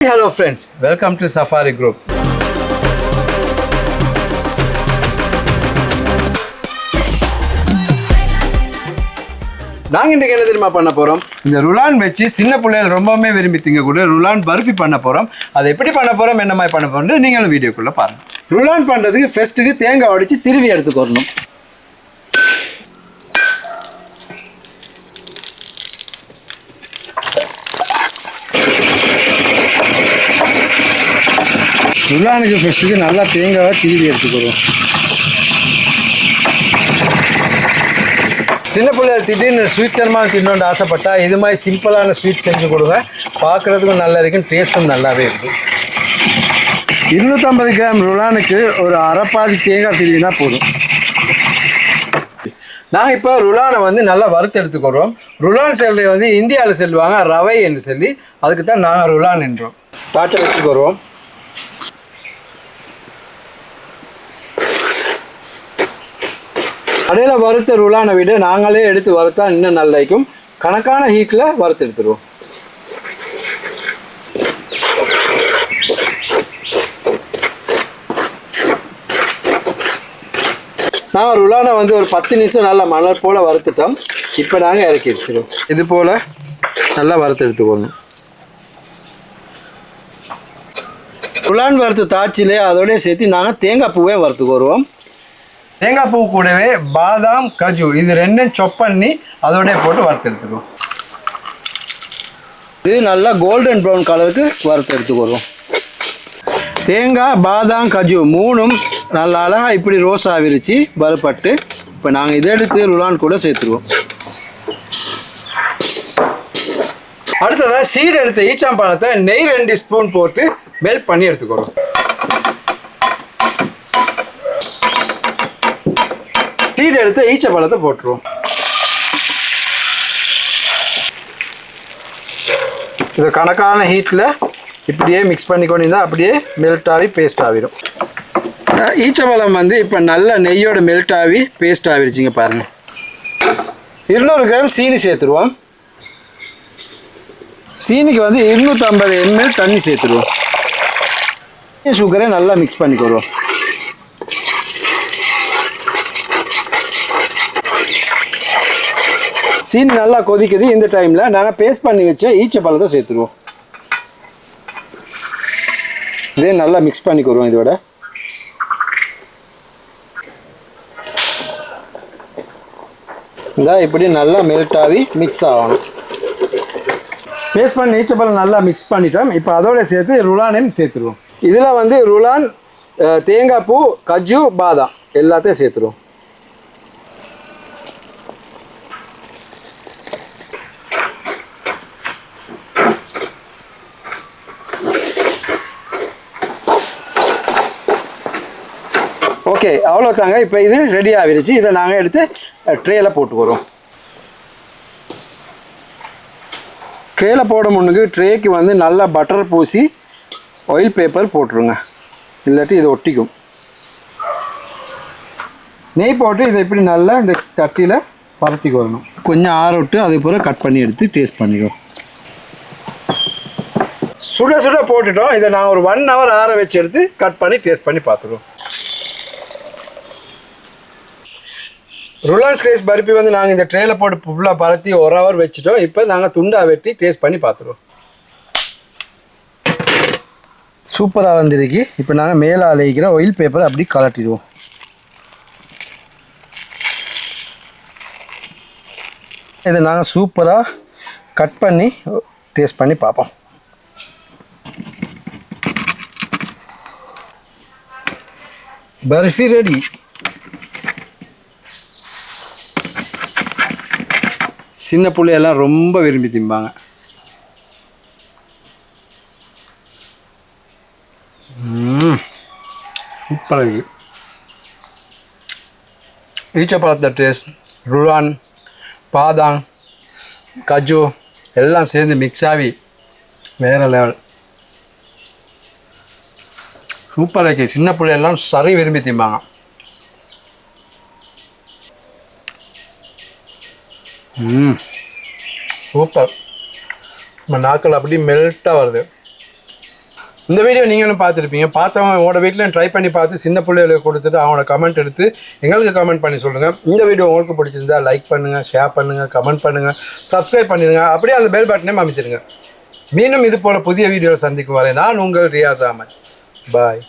Hello friends welcome to safari group நாங்கள் இன்றைக்கு என்ன தெரியுமா பண்ண போகிறோம் இந்த ருலான் வச்சு சின்ன பிள்ளைகள் ரொம்பவுமே விரும்பி திங்கக்கூடிய ருலான் பர்ஃபி பண்ண போகிறோம் அதை எப்படி பண்ண போகிறோம் என்ன மாதிரி பண்ண போகிறோம் நீங்களும் வீடியோக்குள்ளே பாருங்கள் ருலான் பண்ணுறதுக்கு ஃபஸ்ட்டுக்கு தேங்காய் உடைச்சு திருவி எடுத்துக்கொள்ளணும். ருலானுக்கு ஃபஸ்ட்டுக்கு நல்லா தேங்காவை திருவி எடுத்துக்கிறோம் சின்ன பிள்ளைகள் திடீர்னு ஸ்வீட் சர்மா தின்னோண்டு ஆசைப்பட்டா இது மாதிரி சிம்பிளான ஸ்வீட் செஞ்சு கொடுங்க. பார்க்குறதுக்கும் நல்லா இருக்கும் டேஸ்ட்டும் நல்லாவே இருக்கும் இருநூற்றம்பது கிராம் ருலானுக்கு ஒரு அரைப்பாதி தேங்காய் திருவினா போதும். நான் இப்போ ருலானை வந்து நல்லா வறுத்து எடுத்துக்கிறோம். ருலான் செல்லை வந்து இந்தியாவில் செல்வாங்க ரவை என்று சொல்லி அதுக்கு தான் நாங்கள் ருலான் என்றோம். தாச்சை வச்சுக்கிறோம். கடையில் வறுத்த ரூலான விட நாங்களே எடுத்து வறுத்தா இன்னும் நல்லா இருக்கும். கணக்கான ஹீட்டில் வறுத்து எடுத்துருவோம். நான் ருலானை வந்து ஒரு பத்து நிமிஷம் நல்லா மணல் போல் வறுத்துட்டோம். இப்போ நாங்கள் இறக்கி எடுத்துருவோம். இது போல் நல்லா வறுத்து எடுத்துக்கணும். ருலான் வறுத்து தாச்சிலே அதோடய சேர்த்து நாங்கள் தேங்காய் பூவே வறுத்துக்கு வருவோம். தேங்காய் பூ கூடவே பாதாம் கஜு. இது ரெண்டும் சொப் பண்ணி அதோடய போட்டு வறுத்து எடுத்துக்குவோம். இது நல்லா கோல்டன் ப்ரௌன் கலருக்கு வறுத்து எடுத்துக்குவோம் தேங்காய் பாதாம் கஜு மூணும் நல்லா அழகாக இப்படி ரோஸ் ஆவிருச்சு வறுப்பட்டு இப்போ நாங்கள் இதை எடுத்து ருளான் கூட சேர்த்துருவோம். அடுத்ததாக சீடு எடுத்த ஈச்சாம்பழத்தை நெய் ரெண்டு ஸ்பூன் போட்டு மெல்ட் பண்ணி எடுத்துக்கிறோம் சீடு எடுத்து ஈச்ச பழத்தை போட்டுருவோம். இது கணக்கான ஹீட்டில் இப்படியே மிக்ஸ் பண்ணி கொண்டு இருந்தால் அப்படியே மெல்ட் ஆகி பேஸ்ட் ஆகிடும் ஈச்சப்பழம் வந்து இப்போ நல்ல நெய்யோட மெல்ட் ஆகி பேஸ்ட் ஆகிருச்சிங்க பாருங்கள் இருநூறு கிராம் சீனி சேர்த்துருவோம். சீனிக்கு வந்து இருநூற்றம்பது எம்எல் தண்ணி சேர்த்துருவோம். சுகரை நல்லா மிக்ஸ் பண்ணிக்கிறோம் சீன் நல்லா கொதிக்குது. இந்த டைமில் நாங்கள் பேஸ்ட் பண்ணி வச்ச ஈச்ச பழத்தை சேர்த்துருவோம். இதே நல்லா மிக்ஸ் பண்ணிக்கிறோம் இதோட. இந்த இப்படி நல்லா மெல்ட் ஆகி மிக்ஸ் ஆகணும். பேஸ்ட் பண்ணி ஈச்சப்பழம் நல்லா மிக்ஸ் பண்ணிட்டோம். இப்போ அதோட சேர்த்து ருலானையும் சேர்த்துருவோம். இதில் வந்து ருலான் தேங்காய் பூ கஜு பாதாம் எல்லாத்தையும் சேர்த்துருவோம். ஓகே அவ்வளோ தாங்க இப்போ இது ரெடி ஆகிருச்சு. இதை நாங்கள் எடுத்து ட்ரேயில் போட்டுக்கிறோம். ட்ரேயில் போட முன்னுக்கு ட்ரேக்கு வந்து நல்லா பட்டர் பூசி ஆயில் பேப்பர் போட்டுருங்க. இல்லாட்டி இது ஒட்டிக்கும். நெய் போட்டு இதை இப்படி நல்லா இந்த தட்டியில் பரத்திக்கு வரணும். கொஞ்சம் ஆற விட்டு அது போல் கட் பண்ணி எடுத்து டேஸ்ட் பண்ணிடுவோம் சுட சுட போட்டுட்டோம். இதை நான் ஒரு ஒன் ஹவர் ஆற வச்சு எடுத்து கட் பண்ணி டேஸ்ட் பண்ணி பார்த்துருவோம் ருலான்ஸ் கிரேஸ் பருப்பி வந்து நாங்கள் இந்த ட்ரேல போட்டு ஃபுல்லாக பரத்தி ஒரு ஹவர் வச்சுட்டோம். இப்போ நாங்கள் துண்டாக வெட்டி டேஸ்ட் பண்ணி பார்த்துருவோம். சூப்பராக வந்திருக்கு. இப்போ நாங்கள் மேலே அலைக்கிற ஒயில் பேப்பரை அப்படி கலட்டிடுவோம் இதை நாங்கள் சூப்பராக கட் பண்ணி டேஸ்ட் பண்ணி பார்ப்போம். பர்ஃபி ரெடி சின்ன பிள்ளையெல்லாம் ரொம்ப விரும்பி திம்பாங்க. சூப்பராக இருக்கு. ஈச்சப்பழத்தை டேஸ்ட் ருளான் பாதாம் கஜு எல்லாம் சேர்ந்து மிக்ஸ் ஆகி வேறு லெவல் சூப்பராக இருக்கு. சின்ன பிள்ளையெல்லாம் சரி விரும்பி திம்பாங்க. ம். சூப்பர். நம்ம நாக்கள் அப்படியே மெல்ட்டாக வருது. இந்த வீடியோ நீங்களும் பார்த்துருப்பீங்க. பார்த்தவங்க உங்களோட வீட்டில் ட்ரை பண்ணி பார்த்து சின்ன பிள்ளைகளுக்கு கொடுத்துட்டு அவங்களோட கமெண்ட் எடுத்து எங்களுக்கு கமெண்ட் பண்ணி சொல்லுங்கள் இந்த வீடியோ உங்களுக்கு பிடிச்சிருந்தா லைக் பண்ணுங்கள் ஷேர் பண்ணுங்கள் கமெண்ட் பண்ணுங்கள் சப்ஸ்கிரைப் பண்ணிடுங்க. அப்படியே அந்த பெல் பட்டனையும் அமைச்சிருங்க மீண்டும் இது போல் புதிய வீடியோவில் சந்திக்கும் வரேன் நான் உங்கள் ரியாஸ் அஹமத் பாய்